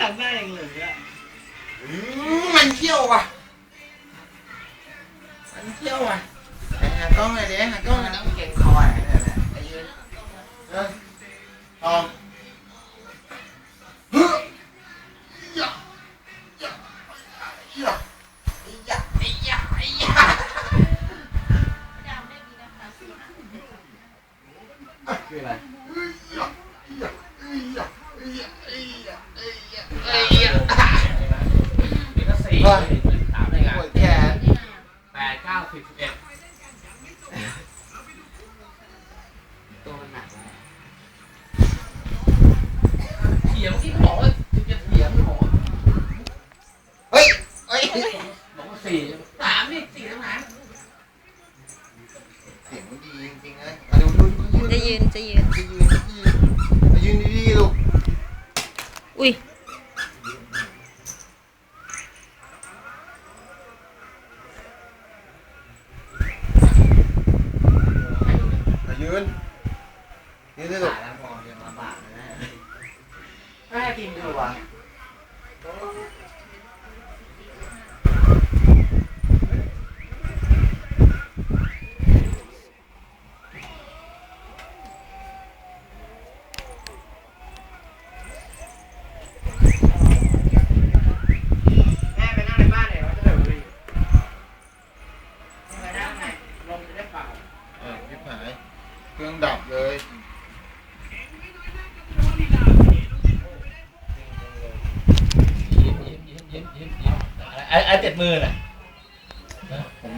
ทำหน้าอย่างเหลืออะอืมมันเที่ยวว่ะ มันเที่ยวว่ะไปหากล้องเลยดิหากล้องเลยต้องเก่งคอยเนี่ยแหละไอ้ยืนเออทองเฮ้ยยะยะยะยะยะยะคืออะไร นี่ก็สี่สามได้ไงปวดแขนแปดเก้าสิบสิบเอ็ดตัวมันหนักเถียงที่บอกว่าจะเถียงบอกว่าเฮ้ยเฮ้ยบอกว่าสี่สามนี่สี่ทั้งนั้นเสียงมันดีจริงๆนะมาดูดูดูจะยืนจะยืน จะยืนจะยืนจะยืนดีๆลูก อุ้ยจะยืนยืนสิลูกตายแล้วพอยังลำบากเลยนะไม่ให้กินดูวะ เครื่องดับเลยไอ้เจ็ดมือน่ะผม